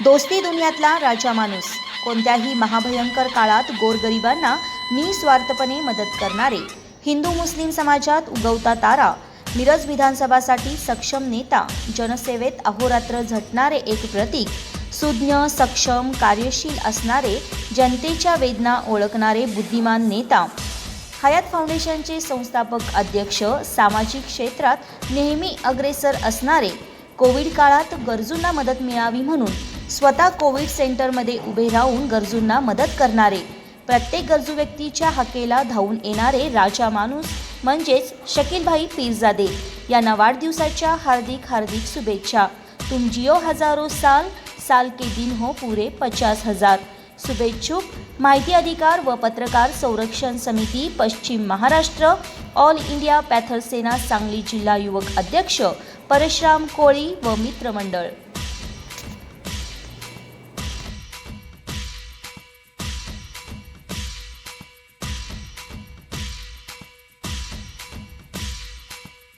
दोस्ती दुनियातला राजा माणूस. कोणत्याही महाभयंकर काळात गोरगरिबांना निस्वार्थपणे मदत करणारे. हिंदू मुस्लिम समाजात उगवता तारा. मिरज विधानसभासाठी सक्षम नेता. जनसेवेत अहोरात्र झटणारे एक प्रतीक. सुज्ञ सक्षम कार्यशील असणारे जनतेच्या वेदना ओळखणारे बुद्धिमान नेता. हयात फाउंडेशनचे संस्थापक अध्यक्ष सामाजिक क्षेत्रात नेहमी अग्रेसर असणारे. कोविड काळात गरजूंना मदत मिळावी म्हणून स्वतः कोविड सेंटरमध्ये उभे राहून गरजूंना मदत करणारे. प्रत्येक गरजू व्यक्तीच्या हाकेला धावून येणारे राजा माणूस म्हणजेच शकीलभाई पीरजादे. यांना वाढदिवसाच्या हार्दिक हार्दिक शुभेच्छा. तुम जिओ हजारो साल साल के दिन हो पुरे पचास हजार. शुभेच्छुक माहिती अधिकार व पत्रकार संरक्षण समिती पश्चिम Maharashtra all India Panther Sena Sangli जिल्हा युवक अध्यक्ष परशुराम कोळी व मित्रमंडळ